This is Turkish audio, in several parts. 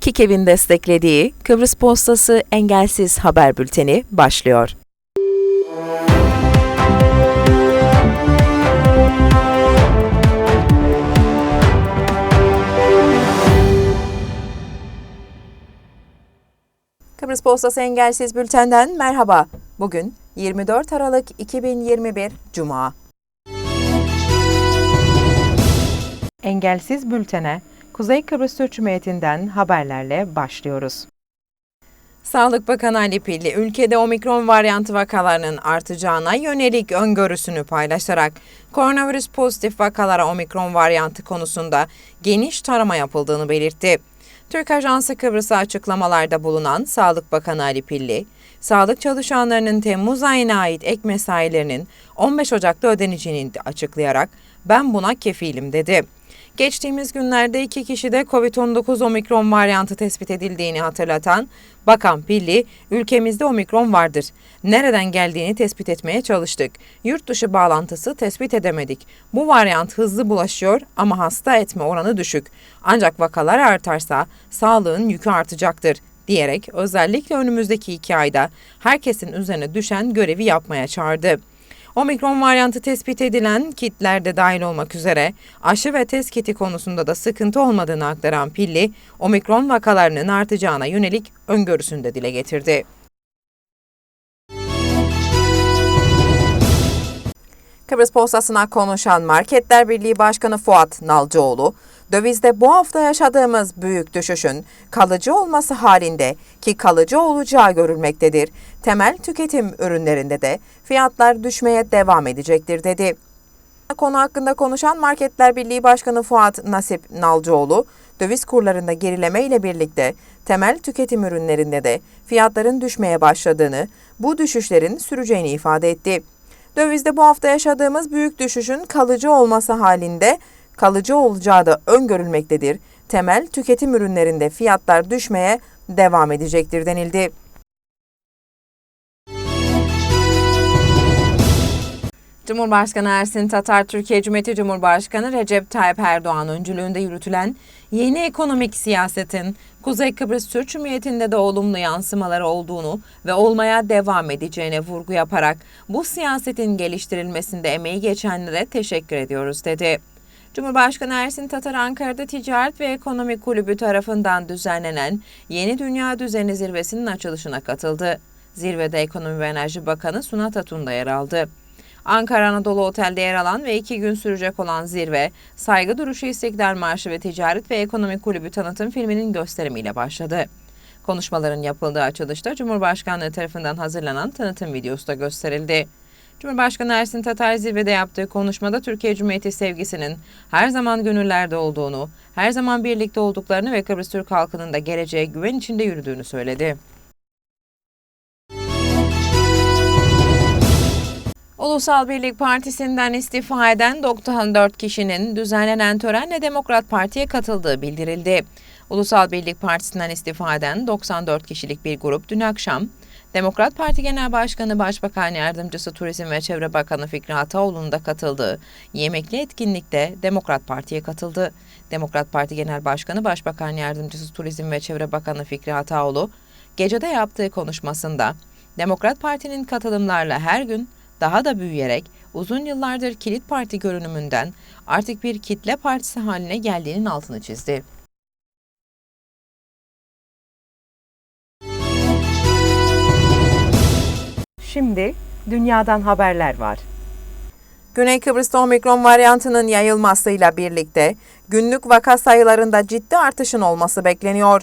KİKEV'in desteklediği Kıbrıs Postası Engelsiz Haber Bülteni başlıyor. Kıbrıs Postası Engelsiz Bülten'den merhaba. Bugün 24 Aralık 2021 Cuma. Engelsiz Bülten'e Kuzey Kıbrıs Türk Cumhuriyeti'nden haberlerle başlıyoruz. Sağlık Bakanı Ali Pilli, ülkede omikron varyantı vakalarının artacağına yönelik öngörüsünü paylaşarak koronavirüs pozitif vakalara omikron varyantı konusunda geniş tarama yapıldığını belirtti. Türk Ajansı Kıbrıs'a açıklamalarda bulunan Sağlık Bakanı Ali Pilli, sağlık çalışanlarının Temmuz ayına ait ek mesailerinin 15 Ocak'ta ödeneceğini açıklayarak ben buna kefilim dedi. Geçtiğimiz günlerde iki kişide COVID-19 omikron varyantı tespit edildiğini hatırlatan Bakan Pilli, ülkemizde omikron vardır. Nereden geldiğini tespit etmeye çalıştık. Yurt dışı bağlantısı tespit edemedik. Bu varyant hızlı bulaşıyor ama hasta etme oranı düşük. Ancak vakalar artarsa sağlığın yükü artacaktır diyerek özellikle önümüzdeki iki ayda herkesin üzerine düşen görevi yapmaya çağırdı. Omikron varyantı tespit edilen kitlerde dahil olmak üzere aşı ve test kiti konusunda da sıkıntı olmadığını aktaran Pilli, omikron vakalarının artacağına yönelik öngörüsünü de dile getirdi. Kıbrıs Postası'na konuşan Marketler Birliği Başkanı Fuat Nalcıoğlu, dövizde bu hafta yaşadığımız büyük düşüşün kalıcı olması halinde ki kalıcı olacağı görülmektedir. Temel tüketim ürünlerinde de fiyatlar düşmeye devam edecektir dedi. Konu hakkında konuşan Marketler Birliği Başkanı Fuat Nasip Nalcıoğlu, döviz kurlarında gerileme ile birlikte temel tüketim ürünlerinde de fiyatların düşmeye başladığını, bu düşüşlerin süreceğini ifade etti. Dövizde bu hafta yaşadığımız büyük düşüşün kalıcı olması halinde kalıcı olacağı da öngörülmektedir. Temel tüketim ürünlerinde fiyatlar düşmeye devam edecektir denildi. Cumhurbaşkanı Ersin Tatar, Türkiye Cumhuriyeti Cumhurbaşkanı Recep Tayyip Erdoğan öncülüğünde yürütülen yeni ekonomik siyasetin Kuzey Kıbrıs Türk Cumhuriyeti'nde de olumlu yansımaları olduğunu ve olmaya devam edeceğine vurgu yaparak bu siyasetin geliştirilmesinde emeği geçenlere teşekkür ediyoruz dedi. Cumhurbaşkanı Ersin Tatar Ankara'da Ticaret ve Ekonomi Kulübü tarafından düzenlenen Yeni Dünya Düzeni Zirvesi'nin açılışına katıldı. Zirvede Ekonomi ve Enerji Bakanı Sunat Atun da yer aldı. Ankara Anadolu Otel'de yer alan ve iki gün sürecek olan zirve, Saygı Duruşu İstiklal Marşı ve Ticaret ve Ekonomi Kulübü tanıtım filminin gösterimiyle başladı. Konuşmaların yapıldığı açılışta Cumhurbaşkanlığı tarafından hazırlanan tanıtım videosu da gösterildi. Cumhurbaşkanı Ersin Tatar zirvede yaptığı konuşmada Türkiye Cumhuriyeti sevgisinin her zaman gönüllerde olduğunu, her zaman birlikte olduklarını ve Kıbrıs Türk halkının da geleceğe güven içinde yürüdüğünü söyledi. Ulusal Birlik Partisi'nden istifa eden 94 kişinin düzenlenen törenle Demokrat Parti'ye katıldığı bildirildi. Ulusal Birlik Partisi'nden istifa eden 94 kişilik bir grup dün akşam Demokrat Parti Genel Başkanı Başbakan Yardımcısı Turizm ve Çevre Bakanı Fikri Ataoğlu'nun da katıldığı yemekli etkinlikte Demokrat Parti'ye katıldı. Demokrat Parti Genel Başkanı Başbakan Yardımcısı Turizm ve Çevre Bakanı Fikri Ataoğlu, gecede yaptığı konuşmasında Demokrat Parti'nin katılımlarla her gün daha da büyüyerek uzun yıllardır kilit parti görünümünden artık bir kitle partisi haline geldiğinin altını çizdi. Şimdi dünyadan haberler var. Güney Kıbrıs'ta omikron varyantının yayılmasıyla birlikte günlük vaka sayılarında ciddi artışın olması bekleniyor.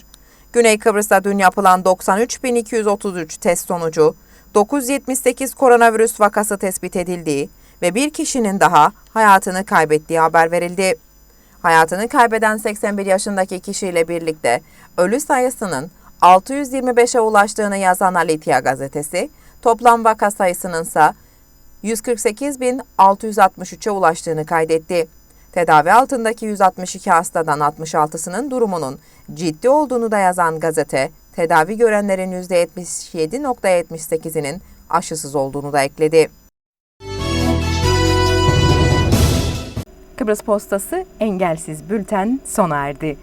Güney Kıbrıs'ta dün yapılan 93.233 test sonucu 978 koronavirüs vakası tespit edildiği ve bir kişinin daha hayatını kaybettiği haber verildi. Hayatını kaybeden 81 yaşındaki kişiyle birlikte ölü sayısının 625'e ulaştığını yazan Alitya gazetesi, toplam vaka sayısının ise 148.663'e ulaştığını kaydetti. Tedavi altındaki 162 hastadan 66'sının durumunun ciddi olduğunu da yazan gazete, tedavi görenlerin %77.78'inin aşısız olduğunu da ekledi. Kıbrıs Postası Engelsiz Bülten sona erdi.